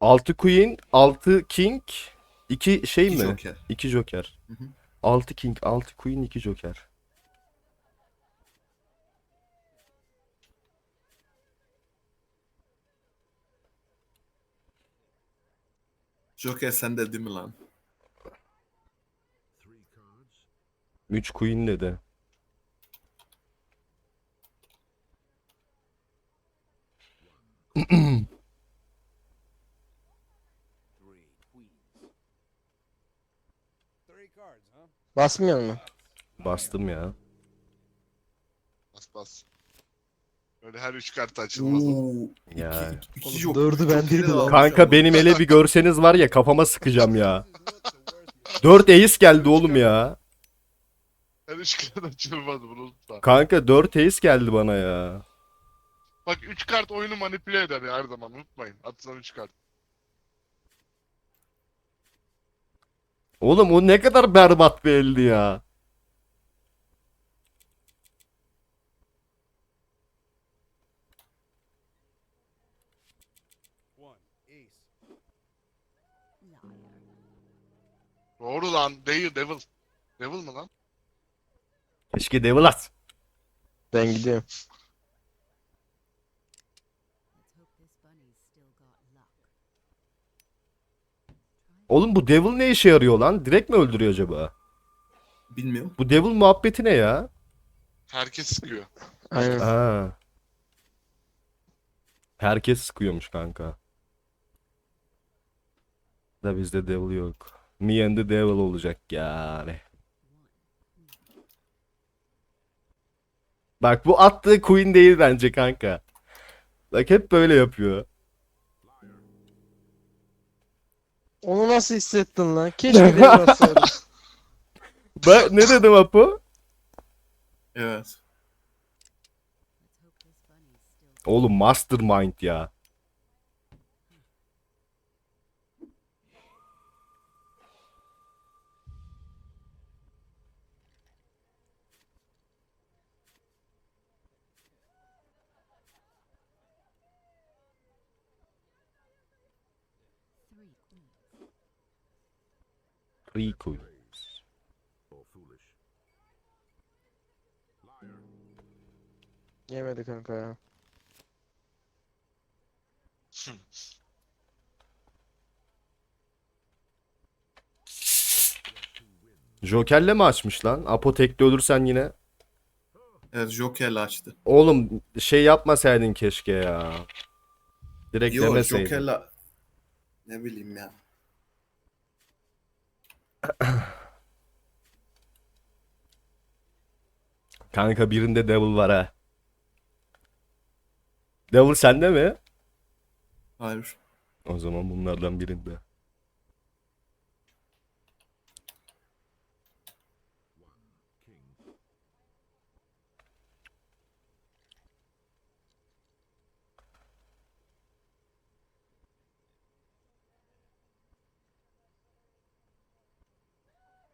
6 queen, 6 king, 2 şey İki mi? Joker. 2 joker. Hı hı. 6 king, 6 queen, 2 joker. Joker sende değil mi lan? 3 queen dedi. Basmıyor mu? Bastım ya. Bas bas. Öyle her üç kart açılmaz. Ya. İki, iki Oğlum, Joker. dördü Joker'i bendeydi de lan. almış Kanka benim ele bir görseniz var ya kafama sıkacağım ya. 4 ace geldi oğlum ya. Her üç kart açılmaz bunu unutma. Kanka 4 ace geldi bana ya. Bak üç kart oyunu manipüle eder ya her zaman unutmayın. Atılan üç kart. Oğlum o ne kadar berbat bir eldi ya. Doğru lan. Değil Devil. Devil mı lan? Keşke devil at. Ben gidiyorum. Oğlum bu devil ne işe yarıyor lan? Direkt mi öldürüyor acaba? Bilmiyorum. Bu devil muhabbeti ne ya? Herkes sıkıyor. Aynen. Ha. Herkes sıkıyormuş kanka. Da bizde devil yok. Me and the devil olacak yani. Bak bu attığı queen değil bence kanka. Bak hep böyle yapıyor. Onu nasıl hissettin lan? Keşke bir bassaydın. Ben ne dedim Apo? Evet. Oğlum mastermind ya. three queens. Queens. Yemedi kanka ya. Joker'le mi açmış lan? Apo tekli ölürsen yine. Evet Joker'le açtı. Oğlum şey yapmasaydın keşke ya. Direkt Yo demeseydin. Joker'le ne bileyim ya. Kanka birinde Devil var ha. Devil sende mi? Hayır. O zaman bunlardan birinde.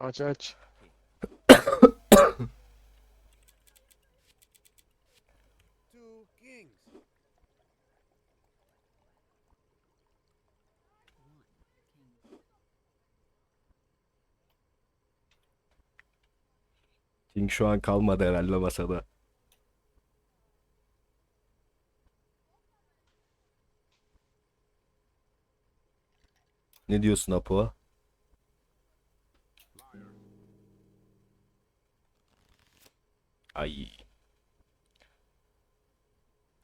Aç aç. King şu an kalmadı herhalde masada. Ne diyorsun Apo? Ay.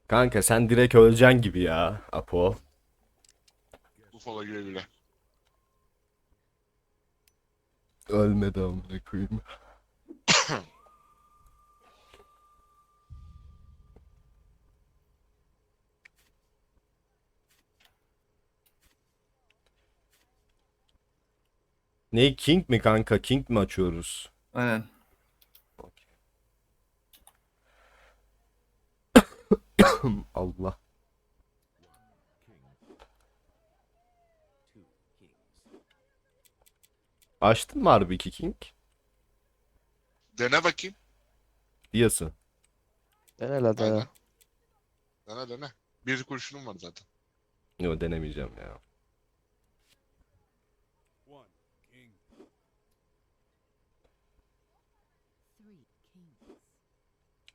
Kanka sen direkt öleceksin gibi ya Apo. Bu fola güle güle. Ölmedi amına koyayım. Ne King mi kanka? King mi açıyoruz? Aynen. Allah. Açtın mı harbi iki King? Dene bakayım. Diyorsun. Dene la dene. Aynen. Dene dene. Bir kurşunum var zaten. Yok denemeyeceğim ya.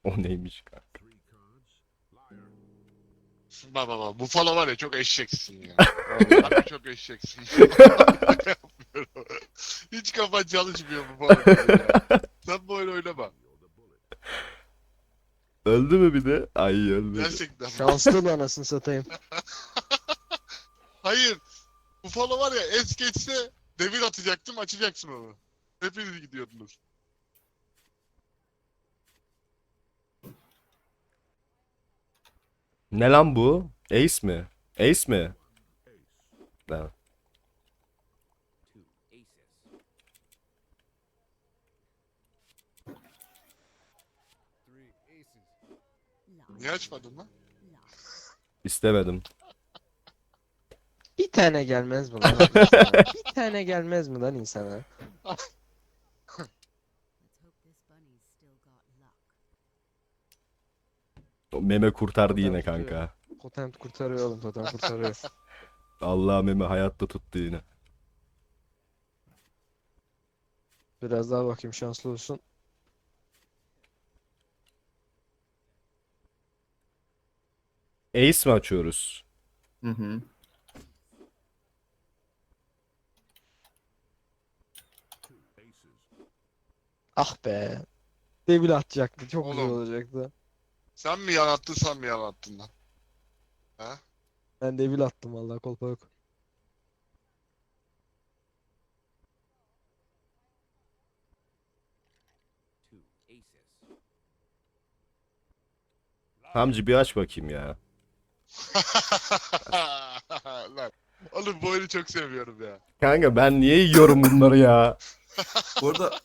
O neymiş kanka? Bak bak bak. Buffalo var ya çok eşeksin ya. Harbi çok eşeksin. Hiç kafan çalışmıyor Buffalo. ya. Sen bu oyunu oynama. Öldü mü bir de? Ay öldü. Gerçekten. Şanslı da anasını satayım. Hayır. Buffalo var ya es geçse devir atacaktım açacaksın onu. Hepiniz gidiyordunuz. Ne lan bu? Ace mi? Ace mi? Evet. Niye açmadın lan? İstemedim. Bir tane gelmez mi lan insana? Bir tane gelmez mi lan insana? meme kurtardı yine tutuyor. kanka. Totem kurtarıyor oğlum totem kurtarıyor. Allah meme hayatta tuttu yine. Biraz daha bakayım şanslı olsun. Ace mi açıyoruz? Hı hı. Ah be. Devil atacaktı. Çok güzel Oğlum. olacaktı. Sen mi yarattın sen mi yarattın lan? Ben devil attım vallahi kolpa yok. Hamci bir aç bakayım ya. lan. Oğlum bu oyunu çok seviyorum ya. Kanka ben niye yiyorum bunları ya? Bu arada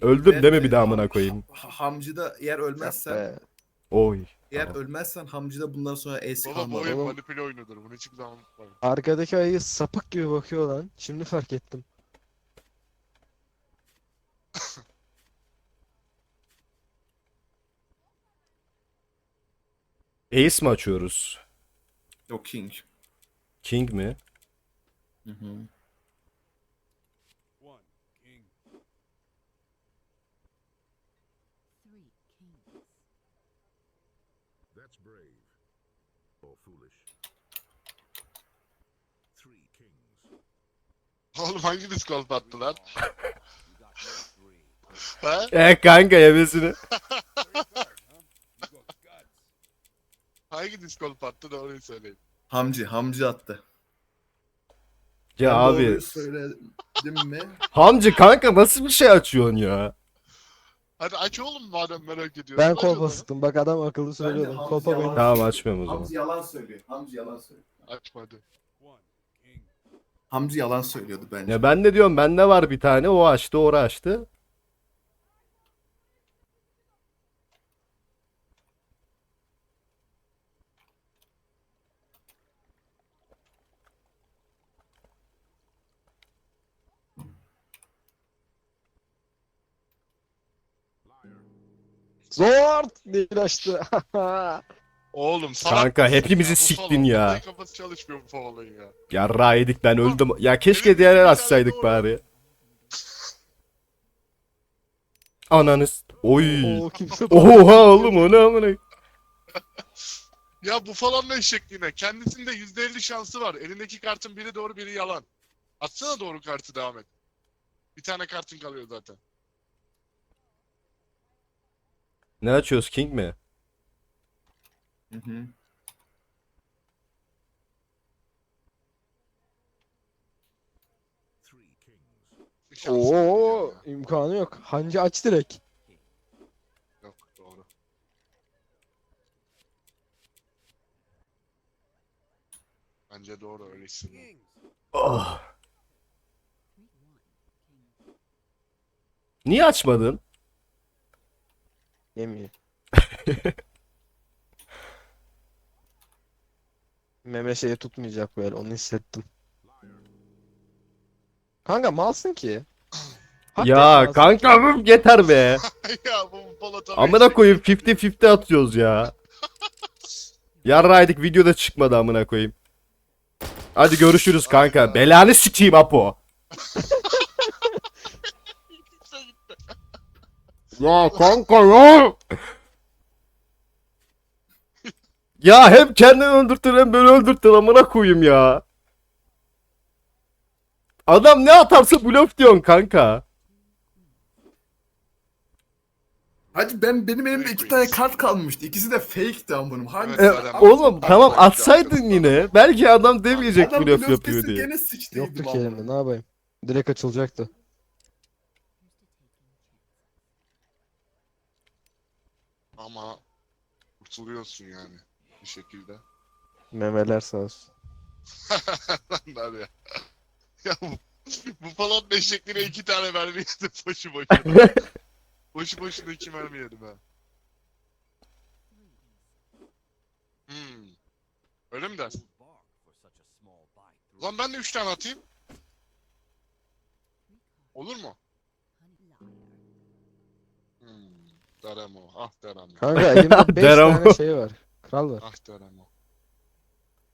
Öldüm mi bir daha amına koyayım? Ha- Hamcı'da eğer Yok ölmezsen, be. Oy. eğer Tamam. ölmezsen Hamcı'da bundan sonra es Baba bu kalmadı. oyun Oğlum. manipüle oyunudur. Bunu hiçbir zaman unutmayın. Arkadaki ayı sapık gibi bakıyor lan. Şimdi fark ettim. Ace mi açıyoruz? Yok King. King mi? Hı hı. Three kings. That's brave. Or foolish. Three kings. Oğlum hangi diskolp attı lan? ha? E kanka yemesini. Hangi diskolp attı da orayı söyleyin. Hamcı, Hamcı attı. Ya Ben abi. doğruyu söyledim mi? Hamci kanka nasıl bir şey açıyorsun ya? Hadi aç oğlum madem merak ediyorsun. Ben kolpa sıktım. Bak adam akıllı söylüyordu. Hamsi Kolpa yalan- benim. Tamam açmıyorum o zaman. Hamcı yalan söylüyor. Hamcı yalan söylüyor. Açma hadi. Hamcı yalan söylüyordu bence. Ya ben de diyorum bende var bir tane o açtı o açtı. Zor diye açtı. Oğlum salak Kanka mısın hepimizi ya? Bu siktin falan. ya. Vallahi Kafası çalışmıyor bu falanın ya. Yarra yedik ben öldüm. Ya keşke Benim diğer el tane açsaydık doğru. bari. Ananız. Oy. Oo kimse Oha oğlum o ne amına. Ya bu falan ne eşekliğine. Kendisinde %50 şansı var. Elindeki kartın biri doğru biri yalan. Atsana doğru kartı devam et. Bir tane kartın kalıyor zaten. Ne açıyoruz King mi? Hı hı. Oo imkanı yok. Hancı aç direkt. Yok doğru. Bence doğru öyle hissediyorum. Oh. Niye açmadın? Yemiyor. Meme şeyi tutmayacak böyle onu hissettim. Kanka malsın ki. Hakikaten Ya malsın kanka ki. yeter be. ya bu Polat'a Amına koyayım 50-50 atıyoruz ya. Yarraydık videoda çıkmadı amına koyayım. Hadi görüşürüz kanka. Belanı sikeyim Apo. Ya kanka ya. ya hem kendini öldürtün hem beni öldürtün amına koyayım ya. Adam ne atarsa blöf diyorsun kanka. Hacı ben benim elimde iki tane kart kalmıştı. İkisi de fake'ti amınım. Hangi Evet, E, Adam- oğlum tamam atsaydın yine. Belki adam demeyecek Adam blöf blöf yapıyor diye. gene Yoktu ki elimde ne yapayım. Direkt açılacaktı. Ama kurtuluyorsun yani bir şekilde. Memeler sağ olsun. Lan ya. Ya bu, bu falan eşekliğine iki tane mermi yedim boşu boşuna. boşu boşuna iki mermi yedim ha. Hmm. Öyle mi dersin? Lan ben de üç tane atayım. Olur mu? Daremo. Ah Daremo. Kanka elimde 5 Deram. tane şey var. Kral var. Ah Daremo.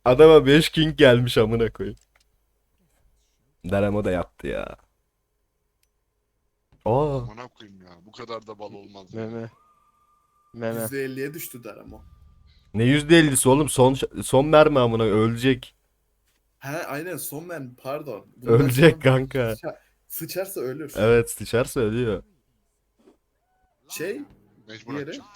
Adama 5 king gelmiş amına koyayım. Deremo da yaptı ya. Aa. Amına koyayım ya. Bu kadar da bal olmaz. ya. Meme. Meme. %50'ye düştü Daramo. Ne %50'si oğlum son son mermi amına ölecek. He aynen son ben pardon. Bundan Ölecek sonra kanka. sıça- Sıçarsa ölür. Evet sıçarsa ölüyor. Şey Mecbur Diğeri? atacağım.